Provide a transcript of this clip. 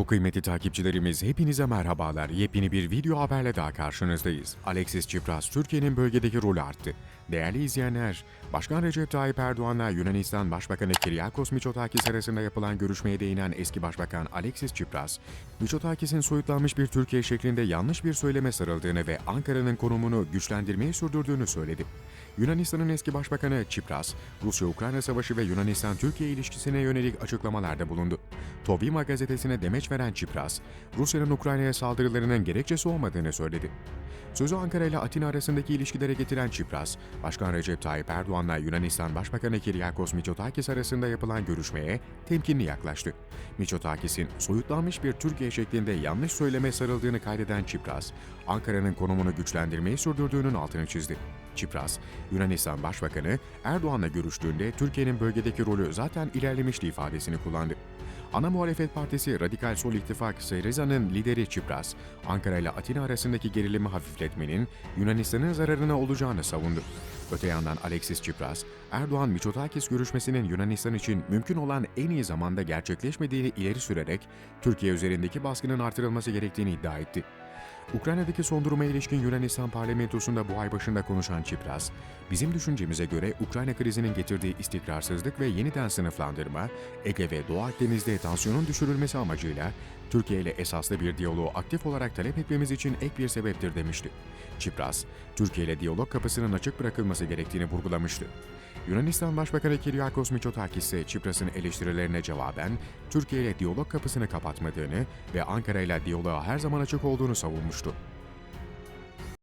Çok kıymetli takipçilerimiz hepinize merhabalar. Yepyeni bir video haberle daha karşınızdayız. Alexis Tsipras Türkiye'nin bölgedeki rolü arttı. Değerli izleyenler, Başkan Recep Tayyip Erdoğan'la Yunanistan Başbakanı Kyriakos Mitsotakis arasında yapılan görüşmeye değinen eski Başbakan Alexis Tsipras, Mitsotakis'in soyutlanmış bir Türkiye şeklinde yanlış bir söyleme sarıldığını ve Ankara'nın konumunu güçlendirmeyi sürdürdüğünü söyledi. Yunanistan'ın eski Başbakanı Tsipras, Rusya-Ukrayna Savaşı ve Yunanistan-Türkiye ilişkisine yönelik açıklamalarda bulundu. Tovima gazetesine demeç veren Tsipras, Rusya'nın Ukrayna'ya saldırılarının gerekçesi olmadığını söyledi. Sözü Ankara ile Atina arasındaki ilişkilere getiren Tsipras, Başkan Recep Tayyip Erdoğan'la Yunanistan Başbakanı Kyriakos Mitsotakis arasında yapılan görüşmeye temkinli yaklaştı. Mitsotakis'in soyutlanmış bir Türkiye şeklinde yanlış söyleme sarıldığını kaydeden Tsipras, Ankara'nın konumunu güçlendirmeyi sürdürdüğünün altını çizdi. Tsipras, Yunanistan Başbakanı Erdoğan'la görüştüğünde Türkiye'nin bölgedeki rolü zaten ilerlemişti ifadesini kullandı. Ana muhalefet partisi Radikal Sol İttifak Syriza'nın lideri Tsipras, Ankara ile Atina arasındaki gerilimi hafifletmenin Yunanistan'ın zararına olacağını savundu. Öte yandan Alexis Tsipras, Erdoğan-Mitsotakis görüşmesinin Yunanistan için mümkün olan en iyi zamanda gerçekleşmediğini ileri sürerek Türkiye üzerindeki baskının artırılması gerektiğini iddia etti. Ukrayna'daki son duruma ilişkin Yunanistan parlamentosunda bu ay başında konuşan Çipras, bizim düşüncemize göre Ukrayna krizinin getirdiği istikrarsızlık ve yeniden sınıflandırma, Ege ve Doğu Akdeniz'de tansiyonun düşürülmesi amacıyla Türkiye ile esaslı bir diyaloğu aktif olarak talep etmemiz için ek bir sebeptir demişti. Çipras, Türkiye ile diyalog kapısının açık bırakılması gerektiğini vurgulamıştı. Yunanistan Başbakanı Kyriakos Mitsotakis Çipras'ın eleştirilerine cevaben Türkiye ile diyalog kapısını kapatmadığını ve Ankara ile diyaloğa her zaman açık olduğunu savunmuştu.